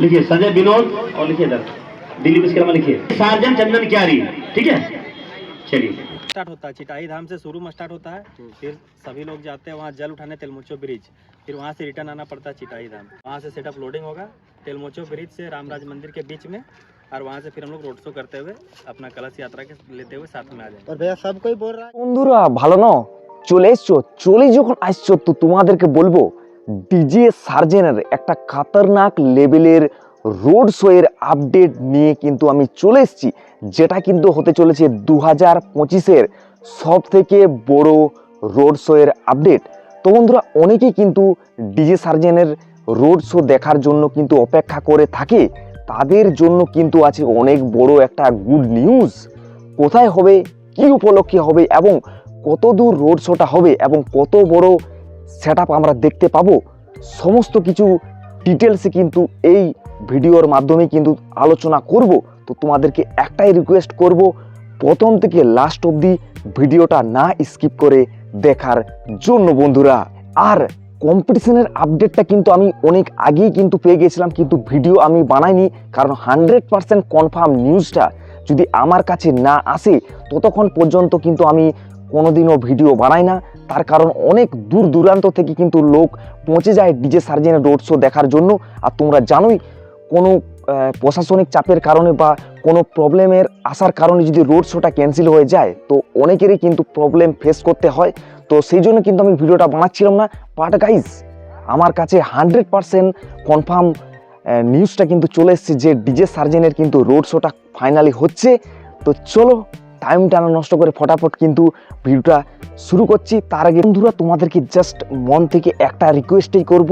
लिखिए संजय विनोद और लिखिए इधर दिलीप इसके अलावा लिखिए सार्जन चंदन क्यारी ठीक है चलिए स्टार्ट होता है चिटाई धाम से शुरू में स्टार्ट होता है फिर सभी लोग जाते हैं वहाँ जल उठाने तेलमुचो ब्रिज फिर वहाँ से रिटर्न आना पड़ता है चिटाई धाम वहाँ से सेटअप लोडिंग होगा तेलमुचो ब्रिज से रामराज मंदिर के बीच में और वहाँ से फिर हम लोग रोड शो करते हुए अपना कलश यात्रा के लेते हुए साथ में आ जाएंगे और भैया सब कोई बोल रहा है বন্ধুরা ভালো ন চলে এসছো চলে যখন আসছো তো তোমাদেরকে বলবো ডিজে সার্জেনের একটা খাতারনাক লেভেলের রোড শো এর আপডেট নিয়ে কিন্তু আমি চলে এসেছি, যেটা কিন্তু হতে চলেছে দু হাজার পঁচিশের সব থেকে বড় রোড শো এর আপডেট তো বন্ধুরা, অনেকেই কিন্তু ডিজে সার্জেনের রোড শো দেখার জন্য কিন্তু অপেক্ষা করে থাকে। তাদের জন্য কিন্তু আছে অনেক বড় একটা গুড নিউজ কোথায় হবে, কি উপলক্ষে হবে, এবং কত দূর রোড শোটা হবে, এবং কত বড় সেট আমরা দেখতে পাবো। সমস্ত কিছু ডিটেলসে কিন্তু এই ভিডিওর মাধ্যমে কিন্তু আলোচনা করব। তো তোমাদেরকে একটাই রিকোয়েস্ট করব, প্রথম থেকে লাস্ট অবধি ভিডিওটা না স্কিপ করে দেখার জন্য বন্ধুরা। আর কম্পিটিশনের আপডেটটা কিন্তু আমি অনেক আগেই কিন্তু পেয়ে গেছিলাম, কিন্তু ভিডিও আমি বানাইনি, কারণ হান্ড্রেড পার্সেন্ট কনফার্ম নিউজটা যদি আমার কাছে না আসে, ততক্ষণ পর্যন্ত কিন্তু আমি কোনোদিনও ভিডিও বানাই না। তার কারণ অনেক দূর দূরান্ত থেকে কিন্তু লোক পৌঁছে যায় ডিজে সার্জেনের রোড শো দেখার জন্য। আর তোমরা জানোই, কোনো প্রশাসনিক চাপের কারণে বা কোনো প্রবলেমের আসার কারণে যদি রোড শোটা ক্যান্সেল হয়ে যায়, তো অনেকেরই কিন্তু প্রবলেম ফেস করতে হয়। তো সেই জন্য কিন্তু আমি ভিডিওটা বানাচ্ছিলাম না। বাট গাইজ আমার কাছে হান্ড্রেড পারসেন্ট কনফার্ম নিউজটা কিন্তু চলে এসেছে যে ডিজে সার্জেনের কিন্তু রোড শোটা ফাইনালি হচ্ছে। তো চলো টাইম টানা নষ্ট করে ফটাফট কিন্তু ভিডিওটা শুরু করছি। তার আগে বন্ধুরা, তোমাদেরকে জাস্ট মন থেকে একটা রিকোয়েস্টই করব।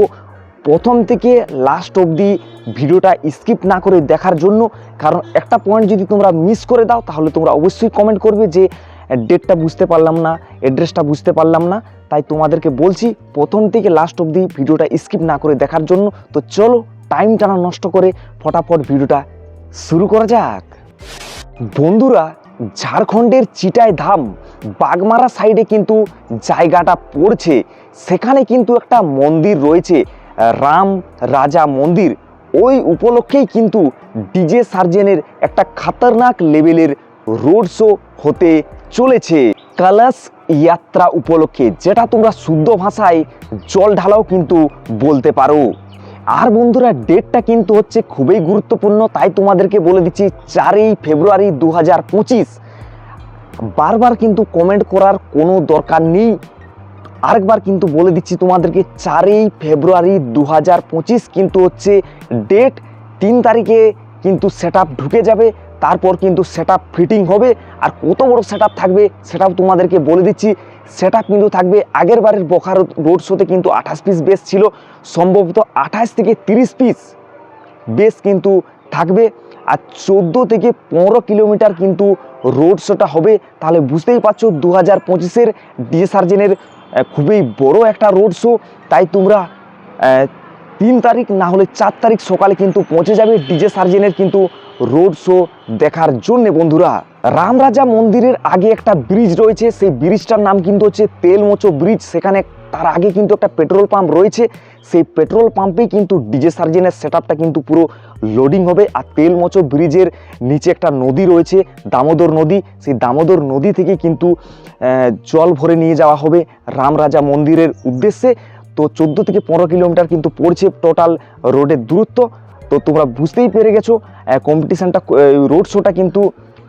প্রথম থেকে লাস্ট অবধি ভিডিওটা স্কিপ না করে দেখার জন্য। কারণ একটা পয়েন্ট যদি তোমরা মিস করে দাও, তাহলে তোমরা অবশ্যই কমেন্ট করবে যে ডেটটা বুঝতে পারলাম না অ্যাড্রেসটা বুঝতে পারলাম না। তাই তোমাদেরকে বলছি, প্রথম থেকে লাস্ট অবধি ভিডিওটা স্কিপ না করে দেখার জন্য। তো চলো টাইম টানা নষ্ট করে ফটাফট ভিডিওটা শুরু করা যাক। বন্ধুরা ঝাড়খণ্ডের চিটায় ধাম, বাগমারা সাইডে কিন্তু জায়গাটা পড়ছে। সেখানে কিন্তু একটা মন্দির রয়েছে, রাম রাজা মন্দির। ওই উপলক্ষেই কিন্তু ডিজে সার্জেনের একটা খাতারনাক লেভেলের রোড শো হতে চলেছে। কালাস ইয়াত্রা উপলক্ষে, যেটা তোমরা শুদ্ধ ভাষায় জল ঢালাও কিন্তু বলতে পারো। আর বন্ধুরা ডেটটা কিন্তু হচ্ছে খুবই গুরুত্বপূর্ণ, তাই তোমাদেরকে বলে দিচ্ছি চারই ফেব্রুয়ারি দু হাজার পঁচিশ। বারবার কিন্তু কমেন্ট করার কোনো দরকার নেই। আরেকবার কিন্তু বলে দিচ্ছি তোমাদেরকে, চারই ফেব্রুয়ারি দু হাজার পঁচিশ কিন্তু হচ্ছে ডেট তিন তারিখে কিন্তু সেট ঢুকে যাবে। তারপর কিন্তু সেট ফিটিং হবে। আর কত বড় সেট থাকবে সেটাও তোমাদেরকে বলে দিচ্ছি। সেট কিন্তু থাকবে আগের বারের বখারো রোড শোতে কিন্তু আঠাশ পিস বেস ছিল। সম্ভবত আঠাশ থেকে তিরিশ পিস বেস কিন্তু থাকবে। আর চোদ্দ থেকে পনেরো কিলোমিটার কিন্তু রোড শোটা হবে। তাহলে বুঝতেই পারছ দু হাজার পঁচিশের ডিজে সার্জেনের খুবই বড় একটা রোড শো তাই তোমরা তিন তারিখ না হলে চার তারিখ সকালে কিন্তু পৌঁছে যাবে। ডিজে সার্জেনের কিন্তু রোড শো দেখার জন্য বন্ধুরা রামরাজা মন্দিরের আগে একটা ব্রিজ রয়েছে, সেই ব্রিজটার নাম কিন্তু হচ্ছে তেলমোচো ব্রিজ সেখানে তার আগে কিন্তু একটা পেট্রোল পাম্প রয়েছে, সেই পেট্রোল পাম্পেই কিন্তু ডিজে সার্জেনের সেট কিন্তু পুরো লোডিং হবে, আর তেলমোচো ব্রিজের নিচে একটা নদী রয়েছে, দামোদর নদী, সেই দামোদর নদী থেকে কিন্তু জল ভরে নিয়ে যাওয়া হবে রামরাজা মন্দিরের উদ্দেশ্যে। তো চোদ্দ থেকে পনেরো কিলোমিটার কিন্তু পড়ছে টোটাল রোডের দূরত্ব তো তোমরা বুঝতেই পেরে গেছো কম্পিটিশানটা রোড শোটা কিন্তু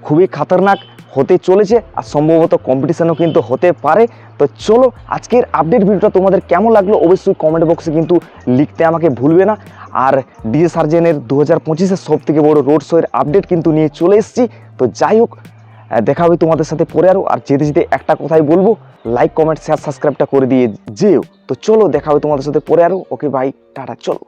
খুবই খাতারনাক হতে চলেছে আর সম্ভবত কম্পিটিশানও কিন্তু হতে পারে। তো চলো, আজকের আপডেট ভিডিওটা তোমাদের কেমন লাগল অবশ্যই কমেন্ট বক্সে কিন্তু লিখতে আমাকে ভুলবে না। আর ডিজে সার্জেনের দু হাজার পঁচিশের সব থেকে বড় রোড শোয়ের আপডেট কিন্তু নিয়ে চলে এসেছি। তো যাই হোক দেখা হবে তোমাদের সাথে পরে আরও আর যেতে যেতে একটা কথাই বলব লাইক কমেন্ট শেয়ার সাবস্ক্রাইবটা করে দিয়ে যেও। তো চলো, দেখা হবে তোমাদের সাথে পরে আরও ওকে বাই টাটা, চলো।